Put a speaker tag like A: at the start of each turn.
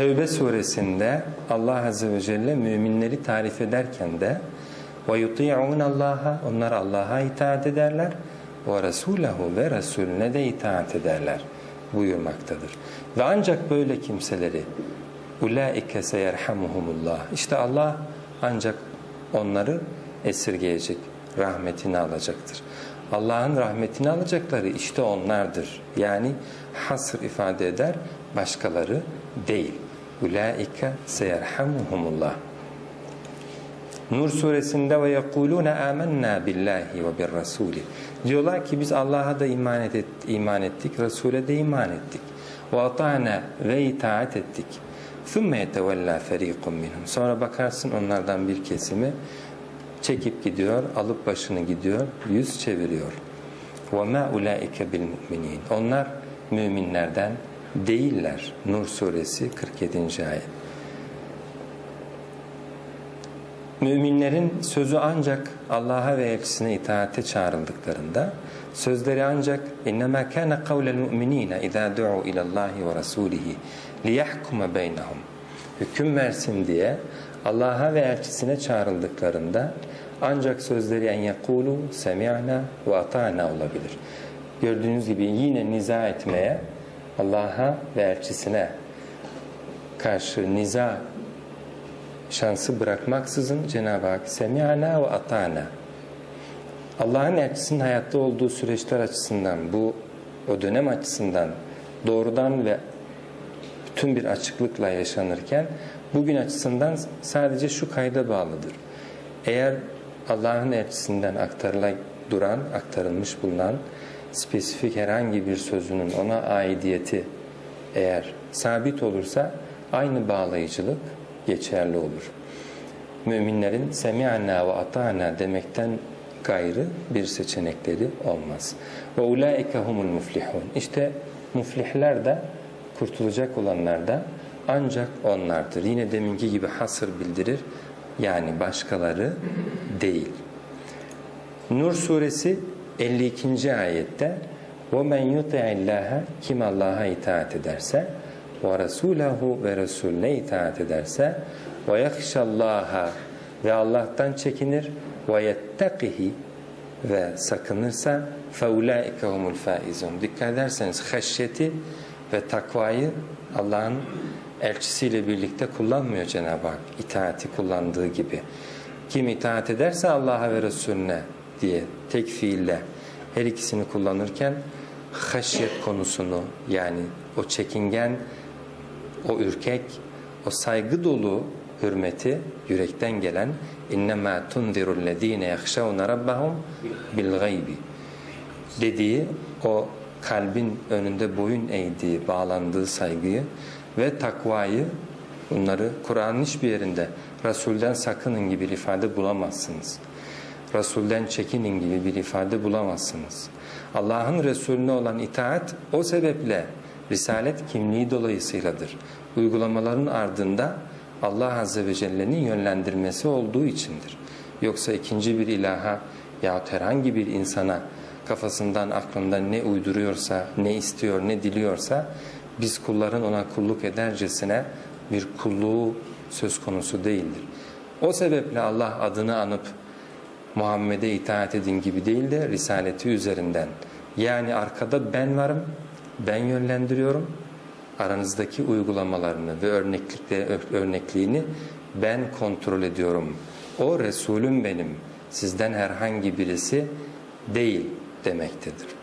A: Tevbe suresinde Allah Azze ve Celle müminleri tarif ederken de وَيُطِيعُونَ Allah'a Onlar Allah'a itaat ederler. وَرَسُولَهُ ve Resulüne de itaat ederler buyurmaktadır. Ve ancak böyle kimseleri اُولَٰئِكَ سَيَرْحَمُهُمُ اللّٰهِ İşte Allah ancak onları esirgeyecek, rahmetini alacaktır. Allah'ın rahmetini alacakları işte onlardır. Yani hasır ifade eder, başkaları değil. Ulaika seyerhamuhumullah. Nur suresinde ve yekulune amennâ billahi ve bir rasuli. Diyorlar ki biz Allah'a da iman, et, iman ettik, Resul'e de iman ettik. Ve ata'na ve itaat ettik. ثُمَّ يَتَوَلَّا فَر۪يقٌ minhum. Sonra bakarsın onlardan bir kesimi çekip gidiyor, alıp başını gidiyor, yüz çeviriyor. وَمَا اُولَٰئِكَ بِالْمُؤْمِنِينَ Onlar müminlerden değiller. Nur suresi 47. ayet. Müminlerin sözü ancak Allah'a ve elçisine itaate çağrıldıklarında, sözleri ancak اِنَّمَا كَانَ قَوْلَ الْمُؤْمِنِينَ اِذَا دُعُوا اِلَى اللّٰهِ وَرَسُولِهِ لِيَحْكُمَ بَيْنَهُمْ Hüküm versin diye Allah'a ve elçisine çağrıldıklarında ancak sözleri en yekulu semi'na ve ata'na olabilir. Gördüğünüz gibi yine niza etmeye Allah'a ve elçisine karşı niza şansı bırakmaksızın Cenab-ı Hak semi'na ve ata'na Allah'ın elçisinin hayatta olduğu süreçler açısından bu o dönem açısından doğrudan ve bütün bir açıklıkla yaşanırken bugün açısından sadece şu kayda bağlıdır. Eğer Allah'ın elçisinden aktarıla duran, aktarılmış bulunan spesifik herhangi bir sözünün ona aidiyeti eğer sabit olursa aynı bağlayıcılık geçerli olur. Müminlerin semi'na ve ata'na demekten gayrı bir seçenekleri olmaz. Ve ulaike humul muflihun. İşte muflihler de kurtulacak olanlar da ancak onlardır. Yine deminki gibi hasır bildirir. Yani başkaları değil. Nur suresi 52. ayette وَمَنْ يُطِعِ اللّٰهَ Kim Allah'a itaat ederse وَرَسُولَهُ ve Resulüne itaat ederse وَيَخْشَ اللّٰهَ ve Allah'tan çekinir وَيَتَّقِهِ ve sakınırsa فَاُولَٰئِكَ هُمُ الْفَائِزُونَ Dikkat ederseniz haşyeti ve takvayı Allah'ın elçisiyle birlikte kullanmıyor Cenab-ı Hak. İtaati kullandığı gibi. Kim itaat ederse Allah'a ve Resulüne diye tek fiille her ikisini kullanırken haşyet konusunu yani o çekingen, o ürkek, o saygı dolu hürmeti yürekten gelen tunzirul lezine yahşavne rabbahum bil gaybi dediği o kalbin önünde boyun eğdiği, bağlandığı saygıyı ve takvayı bunları Kur'an'ın hiçbir yerinde Resul'den sakının gibi ifade bulamazsınız. Resul'den çekinin gibi bir ifade bulamazsınız. Allah'ın Resulüne olan itaat o sebeple Risalet kimliği dolayısıyladır. Uygulamaların ardında Allah Azze ve Celle'nin yönlendirmesi olduğu içindir. Yoksa ikinci bir ilaha yahut herhangi bir insana kafasından aklından ne uyduruyorsa, ne istiyor, ne diliyorsa biz kulların ona kulluk edercesine bir kulluğu söz konusu değildir. O sebeple Allah adını anıp Muhammed'e itaat edin gibi değil de risaleti üzerinden. Yani arkada ben varım, ben yönlendiriyorum. Aranızdaki uygulamalarını ve örnekliğini ben kontrol ediyorum. O Resulüm benim, sizden herhangi birisi değil demektedir.